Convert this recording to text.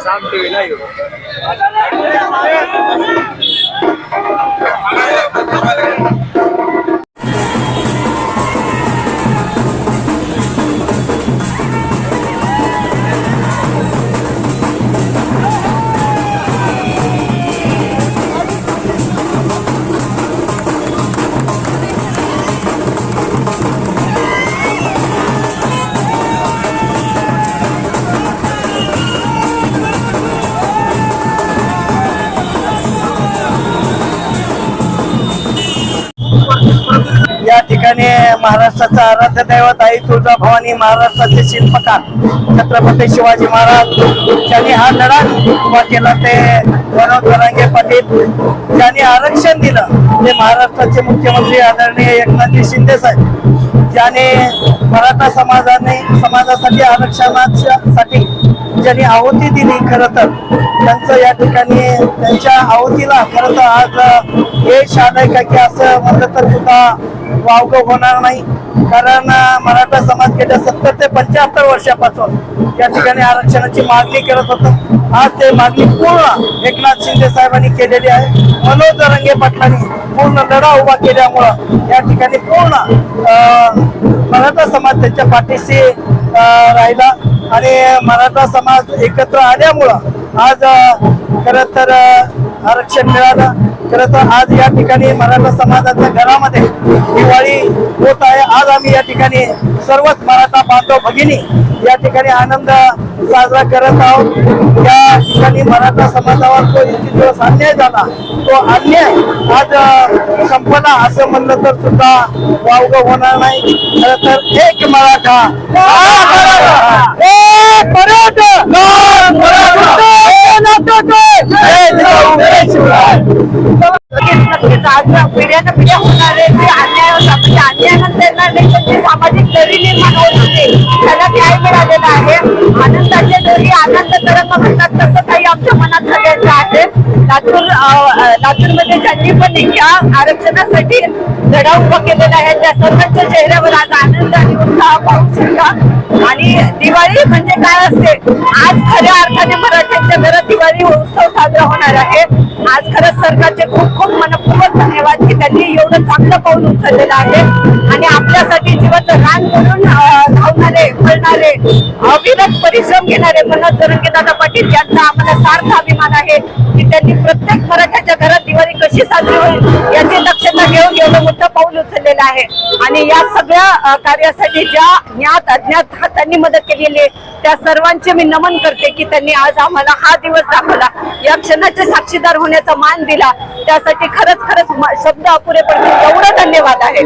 या महाराष्ट्राचा आराध्य दैवत आई तुळजाभवानी महाराष्ट्राचे शिल्पकार छत्रपती शिवाजी महाराज. त्यांनी हा लढा उभा केला ते मनोज जरांगे पाटील. ज्यांनी आरक्षण दिलं ते महाराष्ट्राचे मुख्यमंत्री आदरणीय एकनाथजी शिंदे साहेब. ज्याने मराठा समाजाने समाजासाठी आरक्षणासाठी ज्यांनी आहुती दिली खरं तर त्यांचं या ठिकाणी त्यांच्या आहुतीला खरं तर आज यश आलंय का की असं म्हणलं तर सुद्धा वावगं होणार नाही. कारण मराठा समाज गेल्या सत्तर ते पंच्याहत्तर वर्षापासून या ठिकाणी आरक्षणाची मागणी करत होतं. आज ते मागणी पूर्ण एकनाथ शिंदे साहेबांनी केलेली आहे. मनोज रंगे पाटलांनी पूर्ण लढा उभा केल्यामुळं या ठिकाणी पूर्ण मराठा समाज त्यांच्या पाठीशी राहिला. आणि मराठा समाज एकत्र आल्यामुळं आज खरं तर आरक्षण मिळालं. खरं तर आज या ठिकाणी मराठा समाजाच्या घरामध्ये दिवाळी होत आहे आज आम्ही या ठिकाणी सर्वच मराठा बांधव भगिनी या ठिकाणी आनंद साजरा करत आहोत या ठिकाणी मराठा समाजावर जो इतके दिवस अन्याय झाला तो अन्याय आज संपला असं म्हणलं तर सुद्धा वावगं होणार नाही खरं तर एक मराठा एक मराठा नक्कीच नक्कीच आज पिढ्यानं पिढ्या होणारे जे अन्याय होता म्हणजे अन्यायानंतर येणार नाही पण जे सामाजिक दरी निर्माण होत होते त्याला न्याय मिळालेला आहे आनंदाचे दरी आनंद तरंग म्हणतात तसं काही आमच्या मनात सगळ्यांचं आहे लातूर लातूरमध्ये ज्यांनी पण या आरक्षणासाठी लढा उभा केलेला आहे त्या सर्वांच्या चेहऱ्यावर आज आनंद आणि उत्साह पाहू शकता आणि दिवाळी म्हणजे काय असते आज खऱ्या अर्थाने मराठ्यांच्या दिवाळी उत्सव साजरा होणार आहे. आज खरंच सरकारचे खूप खूप मनपूर्वक धन्यवाद की त्यांनी एवढं चांगलं पाऊल उचललेलं आहे. आणि आपल्यासाठी जीवन रान म्हणून धावणारे फळणारे अविरत परिश्रम घेणारे मनोज जरंगे दादा पाटील यांचा आम्हाला सार्थ अभिमान आहे की त्यांनी प्रत्येक मराठ्याच्या घरात दिवाळी कशी साजरी होईल याची दक्षता घेऊन एवढं मोठं पाऊल उचललेलं आहे. आणि या सगळ्या कार्यासाठी ज्या ज्ञात अज्ञात हातांनी मदत केलेली आहे त्या सर्वांचे मी नमन करते की त्यांनी आज आम्हाला हा दिवस दाखवला. या क्षणाचे साक्षीदार होण्याचा मान दिला. त्यासाठी खरंच खरंच शब्द अपुरे पडतील. एवढं धन्यवाद आहे.